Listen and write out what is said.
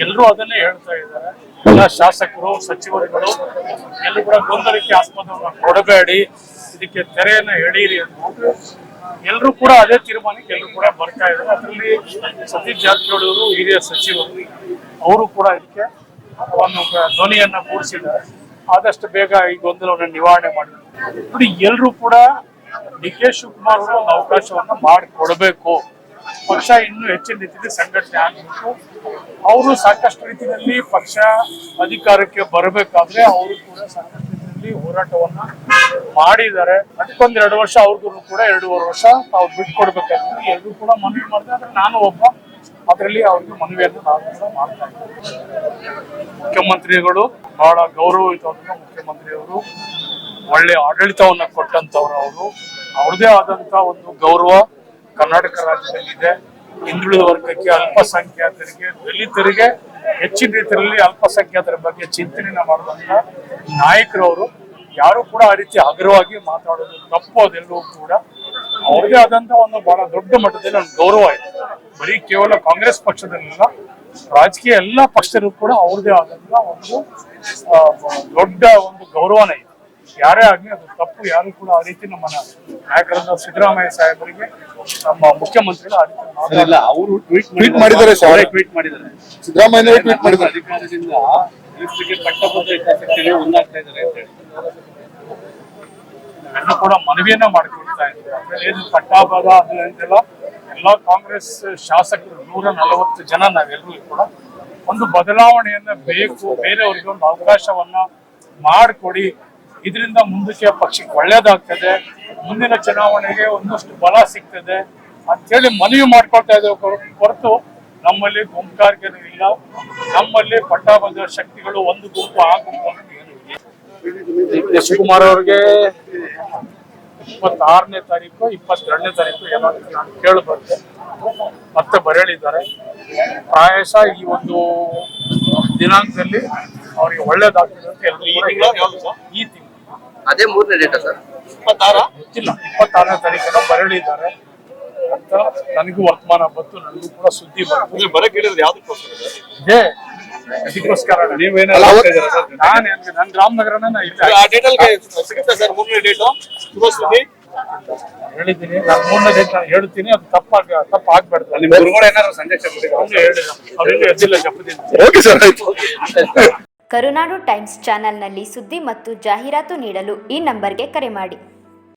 ಎಲ್ಲರೂ ಅದನ್ನೇ ಹೇಳ್ತಾ ಇದ್ದಾರೆ. ಎಲ್ಲ ಶಾಸಕರು, ಸಚಿವರುಗಳು, ಎಲ್ಲರೂ ಕೂಡ ಗೊಂದಲಕ್ಕೆ ಆಸ್ಪದವನ್ನು ಕೊಡಬೇಡಿ. ಇದಕ್ಕೆ ತೆರೆಯನ್ನ ಎಳೀರಿ ಅಂತ. ಎಲ್ಲರೂ ಕೂಡ ಅದೇ ತೀರ್ಮಾನಕ್ಕೆ ಎಲ್ಲರೂ ಕೂಡ ಬರ್ತಾ ಇದ್ದಾರೆ. ಅದರಲ್ಲಿ ಸತೀಶ್ ಜಾರಕಿಹೊಳಿ ಅವರು, ಹಿರಿಯ ಸಚಿವರು, ಅವರು ಕೂಡ ಇದಕ್ಕೆ ಒಂದು ಧ್ವನಿಯನ್ನ ಕೂಡಿಸಿದ್ದಾರೆ. ಆದಷ್ಟು ಬೇಗ ಈ ಗೊಂದಲವನ್ನು ನಿವಾರಣೆ ಮಾಡಿದ್ರು. ಎಲ್ಲರೂ ಕೂಡ ಡಿ ಕೆ ಶಿವಕುಮಾರ್ ಅವರು ಒಂದು ಅವಕಾಶವನ್ನ ಮಾಡಿಕೊಡ್ಬೇಕು. ಪಕ್ಷ ಇನ್ನೂ ಹೆಚ್ಚಿನ ರೀತಿಯಲ್ಲಿ ಸಂಘಟನೆ ಆಗಬೇಕು. ಅವರು ಸಾಕಷ್ಟು ರೀತಿಯಲ್ಲಿ ಪಕ್ಷ ಅಧಿಕಾರಕ್ಕೆ ಬರಬೇಕಾದ್ರೆ ಅವರು ಕೂಡ ಸಾಕಷ್ಟು ರೀತಿಯಲ್ಲಿ ಹೋರಾಟವನ್ನ ಮಾಡಿದ್ದಾರೆ. ಅದಕ್ಕೊಂದ್ ವರ್ಷ ಅವ್ರಿಗೂ ಕೂಡ ಎರಡೂವರೆ ವರ್ಷ ತಾವು ಬಿಟ್ಕೊಡ್ಬೇಕಾಗ್ತದೆ ಎಲ್ಲರೂ ಕೂಡ ಮನವಿ ಮಾಡಿದೆ, ಆದ್ರೆ ನಾನು ಒಬ್ಬ ಅದರಲ್ಲಿ ಅವ್ರಿಗೆ ಮನವಿಯನ್ನು ನಾನು ಕೂಡ ಮಾಡ್ತಾ ಇದ್ದೀನಿ ಮುಖ್ಯಮಂತ್ರಿಗಳು ಬಹಳ ಗೌರವಯುತವಾದ ಮುಖ್ಯಮಂತ್ರಿಯವರು, ಒಳ್ಳೆ ಆಡಳಿತವನ್ನು ಕೊಟ್ಟಂತವ್ರು ಅವರು ಅವ್ರದೇ ಆದಂತ ಒಂದು ಗೌರವ ಕರ್ನಾಟಕ ರಾಜ್ಯದಲ್ಲಿದೆ. ಹಿಂದುಳಿದ ವರ್ಗಕ್ಕೆ ಅಲ್ಪಸಂಖ್ಯಾತರಿಗೆ, ದಲಿತರಿಗೆ, ಹೆಚ್ಚಿನ ರೀತಿಯಲ್ಲಿ ಅಲ್ಪಸಂಖ್ಯಾತರ ಬಗ್ಗೆ ಚಿಂತನೆ ಮಾಡುವಂತ ನಾಯಕರವರು ಯಾರು ಕೂಡ ಆ ರೀತಿ ಹಗುರವಾಗಿ ಮಾತಾಡೋದು ತಪ್ಪು, ಅದೆಲ್ಲವೂ ಕೂಡ ಅವ್ರದೇ ಆದಂತ ಒಂದು ಬಹಳ ದೊಡ್ಡ ಮಟ್ಟದಲ್ಲಿ ಒಂದು ಗೌರವ ಇದೆ. ಬರೀ ಕೇವಲ ಕಾಂಗ್ರೆಸ್ ಪಕ್ಷದಲ್ಲಿಲ್ಲ, ರಾಜಕೀಯ ಎಲ್ಲ ಪಕ್ಷದಲ್ಲೂ ಕೂಡ ಅವ್ರದೇ ಆದಂತ ಒಂದು ದೊಡ್ಡ ಒಂದು ಗೌರವನೇ ಇದೆ. ಯಾರೇ ಆಗ್ಲಿ ಅದು ತಪ್ಪು ಯಾರು ಕೂಡ ಆ ರೀತಿ ನಮ್ಮ ನಾಯಕರಾದ ಸಿದ್ದರಾಮಯ್ಯ ಸಾಹೇಬರಿಗೆ ನಮ್ಮ ಮುಖ್ಯಮಂತ್ರಿಗಳು ಆ ರೀತಿ ಇಲ್ಲ ಅವರು ಟ್ವೀಟ್ ಟ್ವೀಟ್ ಮಾಡಿದ್ದಾರೆ. ಸರ್. ಅವರೇ ಟ್ವೀಟ್ ಮಾಡಿದ್ದಾರೆ. ಸಿದ್ದರಾಮಯ್ಯ ಟ್ವೀಟ್ ಮಾಡಿದ್ದಾರೆ. ಅಧಿಕಾರದಿಂದ ರೈತರಿಗೆ ಪಟ್ಟಬದ್ಧ ಹಿತಾಸಕ್ತಿಗೆ ಒಂದಾಗ್ತಾ ಇದ್ದಾರೆ ಅಂತ ಹೇಳಿ. ಎಲ್ಲರೂ ಕೂಡ ಮನವಿಯನ್ನ ಮಾಡ್ಕೊಳ್ತಾ ಇದ್ದಾರೆ ಏನು ಪಟ್ಟಾಭಾಗ ಅದು ಅಂತೆಲ್ಲ ಎಲ್ಲಾ ಕಾಂಗ್ರೆಸ್ ಶಾಸಕರು ನೂರ ನಲವತ್ತು ಜನ ನಾವೆಲ್ಲರೂ ಕೂಡ ಒಂದು ಬದಲಾವಣೆಯನ್ನ ಬೇಕು ಬೇರೆಯವರಿಗೆ ಒಂದು ಅವಕಾಶವನ್ನ ಮಾಡಿಕೊಡಿ ಇದರಿಂದ ಮುಂದಕ್ಕೆ ಪಕ್ಷಕ್ಕೆ ಒಳ್ಳೇದಾಗ್ತದೆ. ಮುಂದಿನ ಚುನಾವಣೆಗೆ ಒಂದಷ್ಟು ಬಲ ಸಿಗ್ತದೆ ಅಂತೇಳಿ ಮನವಿ ಮಾಡ್ಕೊಳ್ತಾ ಇದ್ದೇವೆ ಹೊರ- ಹೊರತು ನಮ್ಮಲ್ಲಿ ಗುಂಪುಗಾರಿಕೆನೂ ಇಲ್ಲ. ನಮ್ಮಲ್ಲಿ ಪಟ್ಟಾಭದ್ರ ಶಕ್ತಿಗಳು ಒಂದು ಗುಂಪು ಆ ಗುಂಪು ಅಂತ ಏನೂ ಶಿವಕುಮಾರ್ ಅವ್ರಿಗೆ ಇಪ್ಪತ್ತಾರನೇ ತಾರೀಕು ಇಪ್ಪತ್ತೆರಡನೇ ತಾರೀಕು ಏನೋ ನಾನು ಕೇಳಬಂದೆ. ಮತ್ತೆ ಬರೆಯಲಿದ್ದಾರೆ. ಪ್ರಾಯಶ ಈ ಒಂದು ದಿನಾಂಕದಲ್ಲಿ ಅವರಿಗೆ ಒಳ್ಳೇದಾಗ್ತದೆ ಅಂತ ಎಲ್ಲರೂ ಕೂಡ ಹೇಳ್ತಾರೆ. ಈ ತಿಂಗಳು ಅದೇ ಮೂರನೇ ಡೇಟಾ ಸರ್? ಗೊತ್ತಿಲ್ಲ ಇಪ್ಪತ್ತಾರನೇ ತಾರೀಕನ್ನು ಬರಳಿದ್ದಾರೆ ಅಂತ ನನಗೂ ವರ್ತಮಾನ ಬಂತು ನನಗೂ ಕೂಡ ಸುದ್ದಿ ಬಂತು. ಬರಕ್ ಹೇಳಿದ್ರೆ ಯಾವ್ದಕ್ಕೋಸ್ಕರ ಇದೇ. ಅದಕ್ಕೋಸ್ಕರ ಅಲ್ಲ, ಸರ್? ನಾನು ನನ್ನ ರಾಮನಗರನ ನಾ ಇಲ್ಲೇ ಆ ಡೇಟಲ್ ಸಿಗುತ್ತೆ ಸರ್ ಮೂರನೇ ಡೇಟು ಶುಭ ಸುದ್ದಿ. ಹೇಳಿದ್ದೀನಿ ನಾನು ಮೂರನೇ ಡೇಟ್ ನಾನು ಹೇಳ್ತೀನಿ ಅದು ತಪ್ಪಾಗ ತಪ್ಪ ಆಗ್ಬಾರ್ದು. ನಿಮ್ಮ ಗುರುಗಳು ಏನಾದ್ರು ಸಂದೇಶ ಕೊಟ್ಟಿದ್ದಾರೆ? ಅವ್ನು ಹೇಳಿದ ಅವ್ರಿಗೂ ಎದ್ದಿಲ್ಲ ಜಪದಿಂದ ಓಕೆ ಸರ್ ಆಯ್ತು. ಕರುನಾಡು ಟೈಮ್ಸ್ ಚಾನೆಲ್ನಲ್ಲಿ ಸುದ್ದಿ ಮತ್ತು ಜಾಹೀರಾತು ನೀಡಲು ಈ ನಂಬರ್ಗೆ ಕರೆ ಮಾಡಿ.